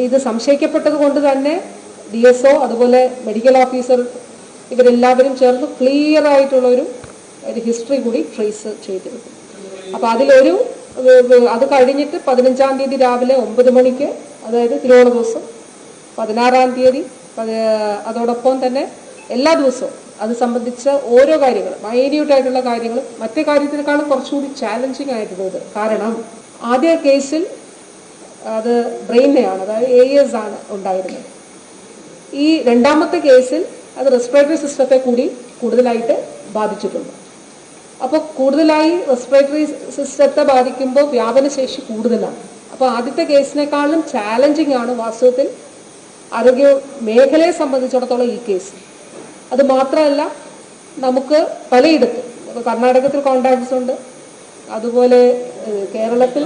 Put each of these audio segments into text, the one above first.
ഇത് സംശയിക്കപ്പെട്ടത് കൊണ്ട് തന്നെ ഡി എസ് ഒ അതുപോലെ മെഡിക്കൽ ഓഫീസർ ഇവരെല്ലാവരും ചേർന്ന് ക്ലിയർ ആയിട്ടുള്ളൊരു ഒരു ഹിസ്റ്ററി കൂടി ട്രേസ് ചെയ്തിരുന്നു അപ്പോൾ അതിലൊരു അത് കഴിഞ്ഞിട്ട് പതിനഞ്ചാം തീയതി രാവിലെ ഒമ്പത് മണിക്ക് അതായത് തിരുവോണ ദിവസം പതിനാറാം തീയതി അതോടൊപ്പം തന്നെ എല്ലാ ദിവസവും അത് സംബന്ധിച്ച ഓരോ കാര്യങ്ങളും മൈന്യൂട്ട് ആയിട്ടുള്ള കാര്യങ്ങൾ മറ്റേ കാര്യത്തിനേക്കാളും കുറച്ചുകൂടി ചാലഞ്ചിങ് ആയിട്ടുള്ളത് കാരണം ആദ്യ കേസിൽ അത് ബ്രെയിനെയാണ് അതായത് എ എസ് ആണ് ഉണ്ടായിരുന്നത്. ഈ രണ്ടാമത്തെ കേസിൽ അത് റെസ്പിറേറ്ററി സിസ്റ്റത്തെ കൂടി കൂടുതലായിട്ട് ബാധിച്ചിട്ടുണ്ട്. അപ്പോൾ കൂടുതലായി റെസ്പിറേറ്ററി സിസ്റ്റത്തെ ബാധിക്കുമ്പോൾ വ്യാപനശേഷി കൂടുതലാണ്. അപ്പോൾ ആദ്യത്തെ കേസിനേക്കാളും ചാലഞ്ചിങ് ആണ് വാസ്തവത്തിൽ ആരോഗ്യ മേഖലയെ സംബന്ധിച്ചിടത്തോളം ഈ കേസ്. അത് മാത്രമല്ല നമുക്ക് പലയിടത്തും ഇപ്പോൾ കർണാടകത്തിൽ കോണ്ടാക്ട്സ് ഉണ്ട് അതുപോലെ കേരളത്തിൽ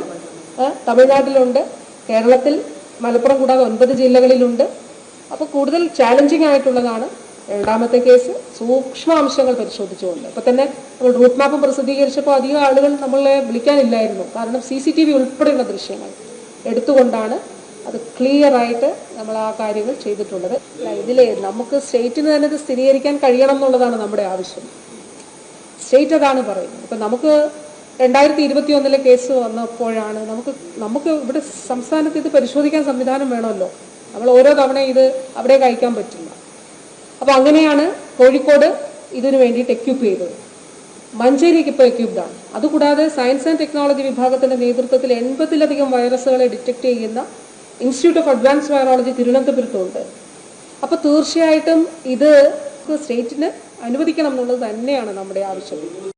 തമിഴ്നാട്ടിലുണ്ട് കേരളത്തിൽ മലപ്പുറം കൂടാതെ ഒൻപത് ജില്ലകളിലുണ്ട്. അപ്പോൾ കൂടുതൽ ചാലഞ്ചിങ് ആയിട്ടുള്ളതാണ് രണ്ടാമത്തെ കേസ് സൂക്ഷ്മ അംശങ്ങൾ പരിശോധിച്ചുകൊണ്ട്. അപ്പോൾ തന്നെ നമ്മൾ റൂട്ട് മാപ്പ് പ്രസിദ്ധീകരിച്ചപ്പോൾ അധികം ആളുകൾ നമ്മളെ വിളിക്കാനില്ലായിരുന്നു. കാരണം സി സി ടി വി ഉൾപ്പെടെയുള്ള ദൃശ്യങ്ങൾ എടുത്തുകൊണ്ടാണ് അത് ക്ലിയർ ആയിട്ട് നമ്മൾ ആ കാര്യങ്ങൾ ചെയ്തിട്ടുള്ളത്. ഇതിൽ നമുക്ക് സ്റ്റേറ്റിന് തന്നെ ഇത് സ്ഥിരീകരിക്കാൻ കഴിയണം എന്നുള്ളതാണ് നമ്മുടെ ആവശ്യം. സ്റ്റേറ്റ് അതാണ് പറയുന്നത്? ഇപ്പം നമുക്ക് രണ്ടായിരത്തി ഇരുപത്തി ഒന്നിലെ കേസ് വന്നപ്പോഴാണ് നമുക്ക് നമുക്ക് ഇവിടെ സംസ്ഥാനത്ത് ഇത് പരിശോധിക്കാൻ സംവിധാനം വേണമല്ലോ. നമ്മൾ ഓരോ തവണ ഇത് അവിടെ കഴിക്കാൻ പറ്റില്ല. അപ്പോൾ അങ്ങനെയാണ് കോഴിക്കോട് ഇതിനു വേണ്ടിയിട്ട് എക്യൂപ്പ് ചെയ്തത്. മഞ്ചേരിക്ക് ഇപ്പോൾ എക്യൂപ്ഡ് ആണ്. അതുകൂടാതെ സയൻസ് ആൻഡ് ടെക്നോളജി വിഭാഗത്തിന്റെ നേതൃത്വത്തിൽ എൺപതിലധികം വൈറസുകളെ ഡിറ്റക്ട് ചെയ്യുന്ന ഇൻസ്റ്റിറ്റ്യൂട്ട് ഓഫ് അഡ്വാൻസ് വൈറോളജി തിരുവനന്തപുരത്തുണ്ട് അപ്പോൾ തീർച്ചയായിട്ടും ഇത് സ്റ്റേറ്റിന് അനുവദിക്കണം എന്നുള്ളത് തന്നെയാണ് നമ്മുടെ ആവശ്യം.